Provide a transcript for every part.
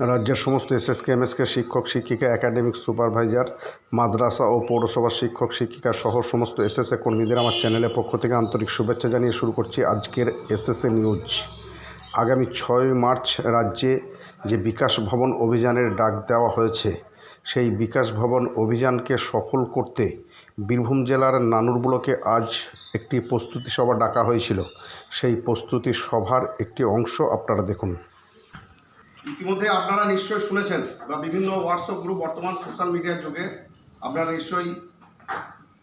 রাজ্যের সমস্ত SSK, MSK শিক্ষক, শিক্ষিকা, একাডেমিক সুপারভাইজার, মাদ্রাসা ও পৌরসভার শিক্ষক, শিক্ষিকা সহ সমস্ত এসএসএ কর্মীদের আমার চ্যানেলের পক্ষ থেকে আন্তরিক শুভেচ্ছা জানিয়ে শুরু করছি আজকের এসএসএ নিউজ। আগামী ছয় মার্চ রাজ্যে যে বিকাশ ভবন অভিযানের ডাক দেওয়া হয়েছে, সেই বিকাশ ভবন অভিযানকে সফল করতে বীরভূম জেলার নানুর ব্লকে আজ একটি প্রস্তুতি সভা ডাকা হয়েছিল। সেই প্রস্তুতি সভার একটি অংশ আপনারা দেখুন। ইতিমধ্যে আপনারা নিশ্চয়ই শুনেছেন বা বিভিন্ন হোয়াটসঅ্যাপ গ্রুপ বর্তমান সোশ্যাল মিডিয়ার যুগে আপনারা নিশ্চয়ই,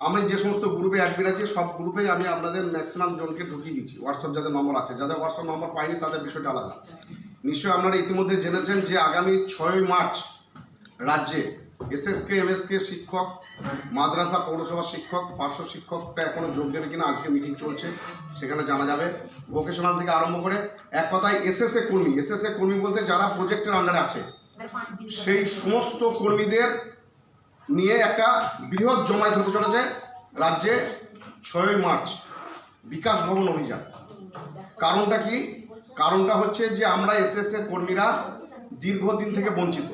আমি যে সমস্ত গ্রুপে অ্যাডমিন আছি, সব গ্রুপেই আমি আপনাদের ম্যাক্সিমাম জনকে ঢুকিয়ে দিচ্ছি। হোয়াটসঅ্যাপ যাদের নম্বর আছে, যাদের হোয়াটসঅ্যাপ নম্বর পাইনি তাদের বিষয়টা আলাদা। নিশ্চয়ই আপনারা ইতিমধ্যে জেনেছেন যে আগামী ছয়ই মার্চ রাজ্যে এসএসকে, এমএসকে শিক্ষক, মাদ্রাসা পৌরসভা শিক্ষক, পার্শ্ব শিক্ষকটা এখনও যোগ দেবে কিনা? আজকে মিটিং চলছে, সেখানে জানা যাবে। ভোকেশনাল থেকে আরম্ভ করে এক কথায় এসএসএ কর্মী এসএসএ কর্মী বলতে যারা প্রজেক্টের আন্ডারে আছে, সেই সমস্ত কর্মীদের নিয়ে একটা বৃহৎ জমায়েত হতে চলেছে রাজ্যে ছয়ই মার্চ, বিকাশ ভবন অভিযান। কারণটা কি? কারণটা হচ্ছে যে আমরা এসএসএ কর্মীরা দীর্ঘদিন থেকে বঞ্চিত।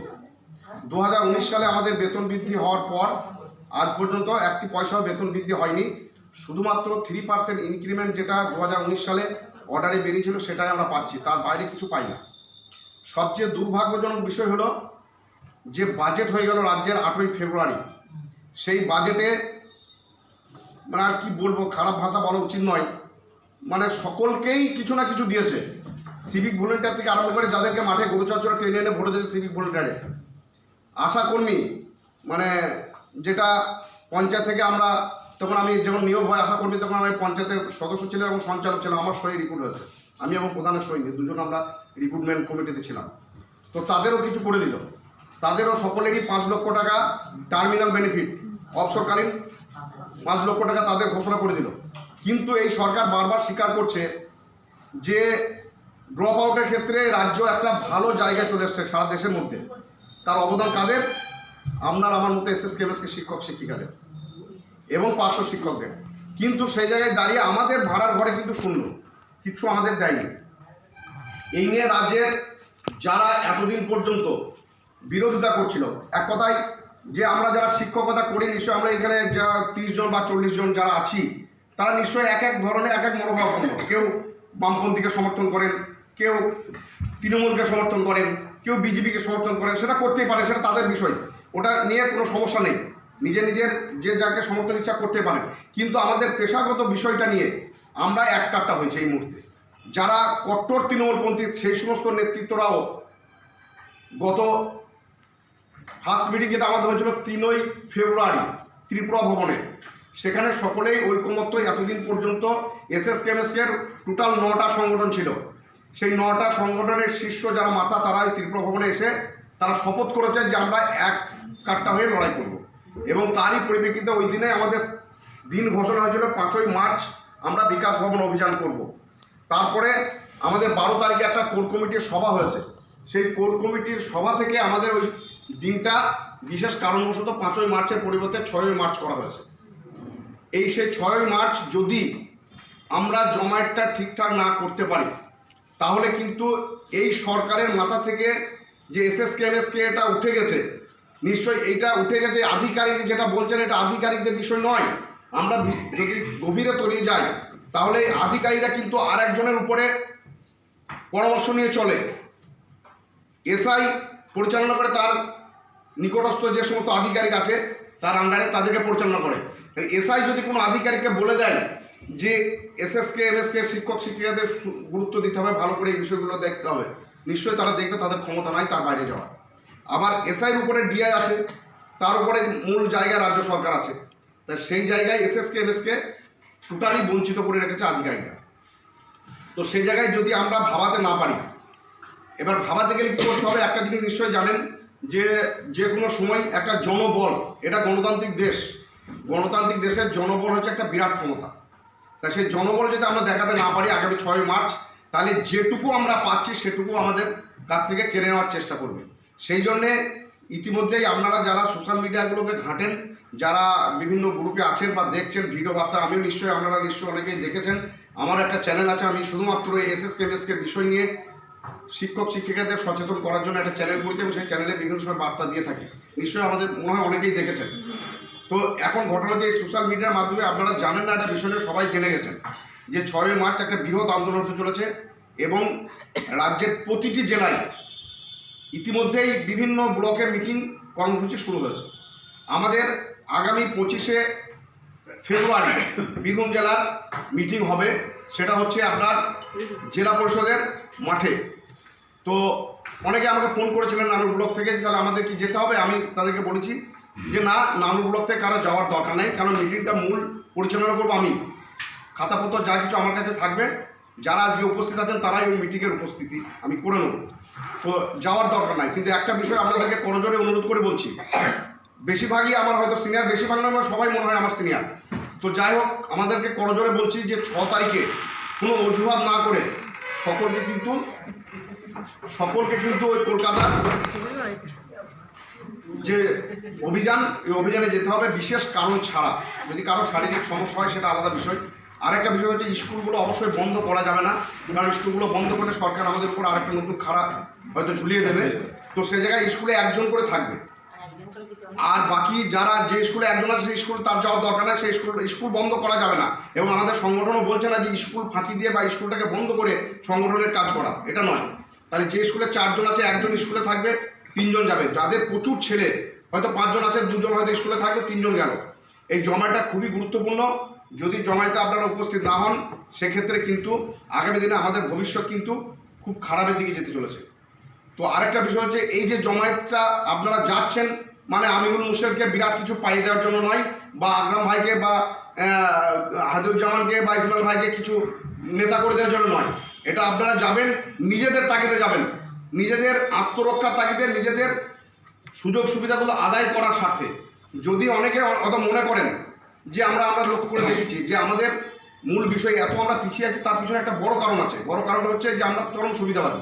দু হাজার উনিশ সালে আমাদের বেতন বৃদ্ধি হওয়ার পর আজ পর্যন্ত একটি পয়সাও বেতন বৃদ্ধি হয়নি। শুধুমাত্র থ্রি পার্সেন্ট ইনক্রিমেন্ট যেটা দু হাজার উনিশ সালে অর্ডারে বেরিয়েছিল সেটাই আমরা পাচ্ছি, তার বাইরে কিছু পাই না। সবচেয়ে দুর্ভাগ্যজনক বিষয় হলো যে বাজেট হয়ে গেল রাজ্যের আটই ফেব্রুয়ারি। সেই বাজেটে মানে আর কি বলব, খারাপ ভাষা বলা উচিত নয়। মানে সকলকেই কিছু না কিছু দিয়েছে। সিভিক ভলেন্টিয়ার থেকে আরম্ভ করে যাদেরকে মাঠে গরু চচ্চড়া টেনে এনে ভরে দিয়েছে সিভিক ভলেন্টিয়ারে আশাকর্মী মানে যেটা পঞ্চায়েত থেকে আমরা তখন আমি যখন নিয়োগ হয় আশাকর্মী, তখন আমি পঞ্চায়েতের সদস্য ছিলাম এবং সঞ্চালক ছিলাম, আমার সই রিক্রুট হয়েছে। আমি এবং প্রধানের সই দুজন আমরা রিক্রুটমেন্ট কমিটিতে ছিলাম। তো তাদেরও কিছু করে দিল। তাদেরও সকলেরই পাঁচ লক্ষ টাকা টার্মিনাল বেনিফিট অবসরকালীন পাঁচ লক্ষ টাকা তাদের ঘোষণা করে দিল। কিন্তু এই সরকার বারবার স্বীকার করছে যে ড্রপ আউটের ক্ষেত্রে রাজ্য একটা ভালো জায়গায় চলে এসছে সারা দেশের মধ্যে। তার অবদান কাদের? আপনার আমার মতো এস এস কেমএসকে শিক্ষক শিক্ষিকাদের এবং পার্শ্ব শিক্ষকদের। কিন্তু সেই জায়গায় দাঁড়িয়ে আমাদের ভাড়ার ঘরে কিন্তু শূন্য। কিচ্ছু আমাদের দেয়নি। এই নিয়ে রাজ্যের যারা এতদিন পর্যন্ত বিরোধিতা করছিল, এক কথায় যে আমরা যারা শিক্ষকতা করি, নিশ্চয়ই আমরা এখানে যা তিরিশ জন বা চল্লিশ জন যারা আছি, তারা নিশ্চয়ই এক এক ধরনের এক এক মনোভাবাপন্ন কেউ বামপন্থীকে সমর্থন করেন কেউ তৃণমূলকে সমর্থন করেন, কেউ বিজেপিকে সমর্থন করেন, সেটা করতেই পারে, সেটা তাদের বিষয়। ওটা নিয়ে কোনো সমস্যা নেই। নিজে নিজের যে যাকে সমর্থন ইচ্ছা করতে পারেন। কিন্তু আমাদের পেশাগত বিষয়টা নিয়ে আমরা এক কাট্টা হয়েছে এই মুহূর্তে। যারা কট্টর তৃণমূলপন্থী, সেই সমস্ত নেতৃত্বরাও গত ফার্স্ট মিটিং যেটা আমাদের হয়েছিল তিনই ফেব্রুয়ারি ত্রিপুরা ভবনে, সেখানে সকলেই ঐকমত্য এতদিন পর্যন্ত এস এস কেমএসকের টোটাল নটা সংগঠন ছিল। সেই নটা সংগঠনের শীর্ষ যারা মাথা তারা এই ত্রিপুরা ভবনে এসে তারা শপথ করেছে যে আমরা এক কাট্টা হয়ে লড়াই করব। এবং তারই পরিপ্রেক্ষিতে ওই দিনে আমাদের দিন ঘোষণা হয়েছিল, পাঁচই মার্চ আমরা বিকাশ ভবন অভিযান করব। তারপরে আমাদের বারো তারিখে একটা কোর কমিটির সভা হয়েছে। সেই কোর কমিটির সভা থেকে আমাদের ওই দিনটা বিশেষ কারণবশত পাঁচই মার্চের পরিবর্তে ছয়ই মার্চ করা হয়েছে। এই সেই ছয়ই মার্চ যদি আমরা জমায়েতটা ঠিকঠাক না করতে পারি তাহলে কিন্তু এই সরকারের মাথা থেকে যে এস এস কে এটা উঠে গেছে। নিশ্চয়ই এইটা উঠে গেছে আধিকারিক যেটা বলছেন, এটা আধিকারিকদের বিষয় নয়। আমরা যদি গভীরে তলিয়ে যাই, তাহলে আধিকারিকরা কিন্তু আর একজনের উপরে পরামর্শ নিয়ে চলে। এসআই পরিচালনা করে তার নিকটস্থ যে সমস্ত আধিকারিক আছে, তার আন্ডারে তাদেরকে পরিচালনা করে। এসআই যদি কোনো আধিকারিককে বলে দেয় যে এসএসকে, এমএসকে শিক্ষক শিক্ষিকাদের গুরুত্ব দিতে হবে, ভালো করে এই বিষয়গুলো দেখতে হবে। নিশ্চয়ই তারা দেখবে তাদের ক্ষমতা নাই, তার বাইরে যাওয়ার। আবার এসআইয়ের উপরে ডিআই আছে, তার উপরে মূল জায়গা রাজ্য সরকার আছে। তা সেই জায়গায় এসএসকে, এমএসকে টোটালি বঞ্চিত করে রেখেছে আধিকারিকরা। তো সেই জায়গায় যদি আমরা ভাবাতে না পারি, এবার ভাবাতে গেলে কী করতে হবে? একটা জিনিস নিশ্চয়ই জানেন যে যে কোনো সময় একটা জনবল, এটা গণতান্ত্রিক দেশ। গণতান্ত্রিক দেশের জনবল হচ্ছে একটা বিরাট ক্ষমতা। তা সেই জনবল যদি আমরা দেখাতে না পারি আগামী ছয় মার্চ, তাহলে যেটুকু আমরা পাচ্ছি সেটুকু আমাদের কাছ থেকে কেড়ে নেওয়ার চেষ্টা করবে। সেই জন্যে ইতিমধ্যেই আপনারা যারা সোশ্যাল মিডিয়াগুলোকে ঘাঁটেন, যারা বিভিন্ন গ্রুপে আছেন বা দেখছেন ভিডিও বার্তা, আমিও নিশ্চয়ই আপনারা নিশ্চয়ই অনেকেই দেখেছেন। আমার একটা চ্যানেল আছে, আমি শুধুমাত্র এই এস এস কে বিষয় নিয়ে শিক্ষক, শিক্ষিকাদের সচেতন করার জন্য একটা চ্যানেল করেছি এবং সেই চ্যানেলে বিভিন্ন সময় বার্তা দিয়ে থাকি। নিশ্চয়ই আমাদের মনে হয় অনেকেই দেখেছেন। তো এখন ঘটনা যে সোশ্যাল মিডিয়ার মাধ্যমে আপনারা জানেন না একটা বিষয় সবাই জেনে গেছেন যে ছয়ই মার্চ একটা বৃহৎ আন্দোলন হতে চলেছে এবং রাজ্যের প্রতিটি জেলায় ইতিমধ্যেই বিভিন্ন ব্লকের মিটিং কর্মসূচি শুরু হয়েছে। আমাদের আগামী পঁচিশে ফেব্রুয়ারি বীরভূম জেলার মিটিং হবে, সেটা হচ্ছে আপনার জেলা পরিষদের মাঠে। তো অনেকে আমাকে ফোন করেছিলেন নানুর ব্লক থেকে তাহলে আমাদের কি যেতে হবে, আমি তাদেরকে বলেছি যে না, নানুর ব্লক থেকে কারও যাওয়ার দরকার নেই, কারণ মিটিংটা মূল পরিচালনা করব আমি। খাতাপত্র যা কিছু আমার কাছে থাকবে, যারা আজকে উপস্থিত আছেন তারাই ওই মিটিংয়ের উপস্থিতি আমি করে নেব। তো যাওয়ার দরকার নাই, কিন্তু একটা বিষয় আপনাদেরকে করজোরে অনুরোধ করে বলছি। বেশিরভাগই আমার হয়তো সিনিয়র, বেশিরভাগ নয় সবাই মনে হয় আমার সিনিয়র। তো যাই হোক, আমাদেরকে করজোরে বলছি যে ছ তারিখে কোনো অজুহাত না করে সকলকে কিন্তু সকলকে কিন্তু ওই কলকাতার যে অভিযান, এই অভিযানে যেতে হবে, বিশেষ কারণ ছাড়া। যদি কারও শারীরিক সমস্যা হয়, সেটা আলাদা বিষয়। আরেকটা বিষয় হচ্ছে, স্কুলগুলো অবশ্যই বন্ধ করা যাবে না, কারণ স্কুলগুলো বন্ধ করলে সরকার আমাদের উপর আরেকটা নতুন খারাপ হয়তো ঝুলিয়ে দেবে। তো সে জায়গায় স্কুলে একজন করে থাকবে। আর বাকি যারা যে স্কুলে একজন আছে, সেই স্কুল, তার যাওয়ার দরকার নাই, সেই স্কুল স্কুল বন্ধ করা যাবে না। এবং আমাদের সংগঠনও বলছে না যে স্কুল ফাঁকি দিয়ে বা স্কুলটাকে বন্ধ করে সংগঠনের কাজ করা, এটা নয়। তাহলে যে স্কুলে চারজন আছে, একজন স্কুলে থাকবে তিনজন যাবে। যাদের প্রচুর ছেলে, হয়তো পাঁচজন আছে, দুজন হয়তো স্কুলে থাকবে, তিনজন গেল। এই জমাটা খুবই গুরুত্বপূর্ণ। যদি জমায়েতে আপনারা উপস্থিত না হন, সেক্ষেত্রে কিন্তু আগামী দিনে আমাদের ভবিষ্যৎ কিন্তু খুব খারাপের দিকে যেতে চলেছে। তো আরেকটা বিষয় হচ্ছে, এই যে জমায়েতটা আপনারা যাচ্ছেন মানে আমিরুল মুর্শেদকে বিরাট কিছু পাইয়ে দেওয়ার জন্য নয়, বা আকরাম ভাইকে, বা হাদিউজ্জামানকে বা ইসমাইল ভাইকে কিছু নেতা করে দেওয়ার জন্য নয়। এটা আপনারা যাবেন, নিজেদের তাগিদে যাবেন। নিজেদের আত্মরক্ষার তাগিদে নিজেদের সুযোগ সুবিধাগুলো আদায় করার স্বার্থে। যদি অনেকে অত মনে করেন যে আমরা আমরা লক্ষ্য করে দেখেছি যে আমাদের মূল বিষয় এত আমরা পিছিয়ে আছি, তার পিছনে একটা বড় কারণ আছে। বড় কারণটা হচ্ছে যে আমরা চরম সুবিধাবাদী।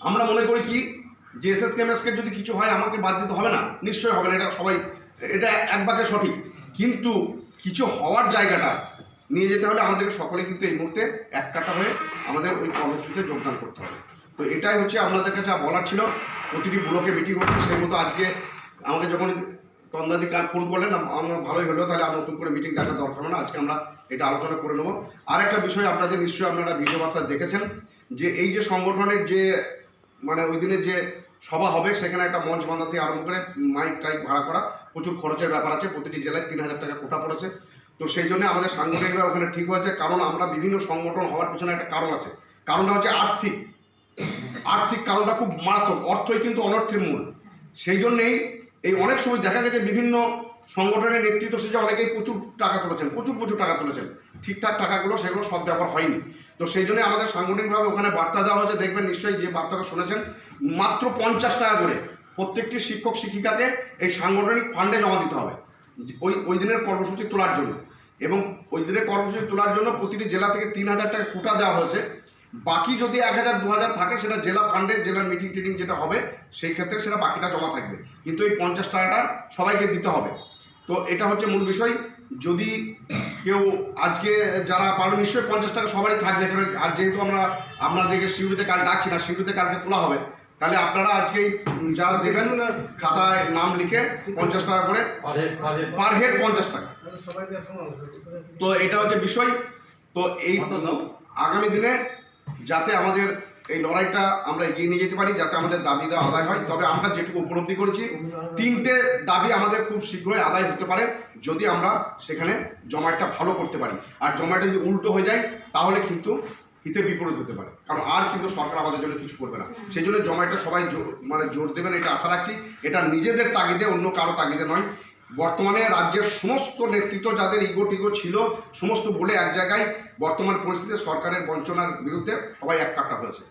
আমরা মনে করি কি, যে এস এস যদি কিছু হয়, আমাকে বাদ দিতে হবে না। নিশ্চয়ই হবে না, এটা সবাই, এটা এক সঠিক। কিন্তু কিছু হওয়ার জায়গাটা নিয়ে যেতে হলে আমাদেরকে সকলে কিন্তু এই মুহূর্তে এক কাটা হয়ে আমাদের ওই কর্মসূচিতে যোগদান করতে হবে। তো এটাই হচ্ছে আপনাদের কাছে বলার ছিল। প্রতিটি ব্লকে মিটিং হচ্ছে, সেই মতো আজকে আমাকে যখন তন্দাদি ফোন করলেন আমার ভালোই হলো, তাহলে আর নতুন করে মিটিং ডাকার দরকার না, আজকে আমরা এটা আলোচনা করে নেব। আর একটা বিষয় আপনাদের নিশ্চয়ই আপনারা ভিডিও বার্তা দেখেছেন, যে এই যে সংগঠনের যে মানে ওই দিনে যে সভা হবে, সেখানে একটা মঞ্চ বাঁধা থেকে আরম্ভ করে মাইক টাইক ভাড়া করা, প্রচুর খরচের ব্যাপার আছে, প্রতিটি জেলায় তিন হাজার টাকা কোটা পড়েছে। তো সেই জন্য আমাদের সাংগঠনিকভাবে ওখানে ঠিক হয়েছে, কারণ আমরা বিভিন্ন সংগঠন হওয়ার পিছনে একটা কারণ আছে। কারণটা হচ্ছে আর্থিক। আর্থিক কারণটা খুব মারাত্মক, অর্থই কিন্তু অনর্থের মূল। সেই জন্যেই এই অনেক সময় দেখা গেছে বিভিন্ন সংগঠনের নেতৃত্ব সে যে অনেকেই প্রচুর টাকা তুলেছেন, প্রচুর প্রচুর টাকা তুলেছেন। ঠিকঠাক টাকাগুলো সেগুলো সব ব্যবহার হয়নি। তো সেই জন্য আমাদের সাংগঠনিকভাবে ওখানে বার্তা দেওয়া হয়েছে, দেখবেন নিশ্চয়ই যে বার্তাটা শুনেছেন, মাত্র পঞ্চাশ টাকা করে প্রত্যেকটি শিক্ষক শিক্ষিকাকে এই সাংগঠনিক ফান্ডে জমা দিতে হবে, ওই ওই দিনের কর্মসূচি তোলার জন্য। এবং ওই দিনের কর্মসূচি তোলার জন্য প্রতিটি জেলা থেকে তিন হাজার টাকা কোটা দেওয়া হয়েছে। বাকি যদি এক হাজার দু হাজার থাকে সেটা জেলা ফান্ডে জেলার মিটিং টিটিং যেটা হবে সেই ক্ষেত্রে সেটা বাকিটা জমা থাকবে। কিন্তু এই পঞ্চাশ টাকাটা সবাইকে দিতে হবে। তো এটা হচ্ছে মূল বিষয়। যদি কেউ আজকে যারা পারবে নিশ্চয়ই পঞ্চাশ টাকা সবারই থাকবে। কারণ আর যেহেতু আমরা আপনাদেরকে শিউরিতে কাল ডাকছি না শিউরিতে কালকে তোলা হবে। তাহলে আপনারা আজকে যারা দেবেন খাতায় নাম লিখে পঞ্চাশ টাকা করে পার হেড পঞ্চাশ টাকা। তো এটা হচ্ছে বিষয়। তো এই আগামী দিনে যাতে আমাদের এই লড়াইটা আমরা এগিয়ে নিয়ে যেতে পারি, যাতে আমাদের দাবি দেওয়া আদায় হয়। তবে আমরা যেটুকু উপলব্ধি করেছি, তিনটে দাবি আমাদের খুব শীঘ্রই আদায় হতে পারে, যদি আমরা সেখানে জমায়েতটা ভালো করতে পারি। আর জমায়েতটা যদি উল্টো হয়ে যায়, তাহলে কিন্তু হিতে বিপরীত হতে পারে। কারণ আর কিন্তু সরকার আমাদের জন্য কিছু করবে না। সেই জন্য জমায়েতটা সবাই মানে জোর দেবেন, এটা আশা রাখছি। এটা নিজেদের তাগিদে, অন্য কারও তাগিদে নয়। বর্তমানে রাজ্যের সমস্ত নেতৃত্ব যাদের ইগো টিগো ছিল, সমস্ত বলে এক জায়গায় বর্তমান পরিস্থিতিতে সরকারের বঞ্চনার বিরুদ্ধে সবাই এক কাটা হয়েছে।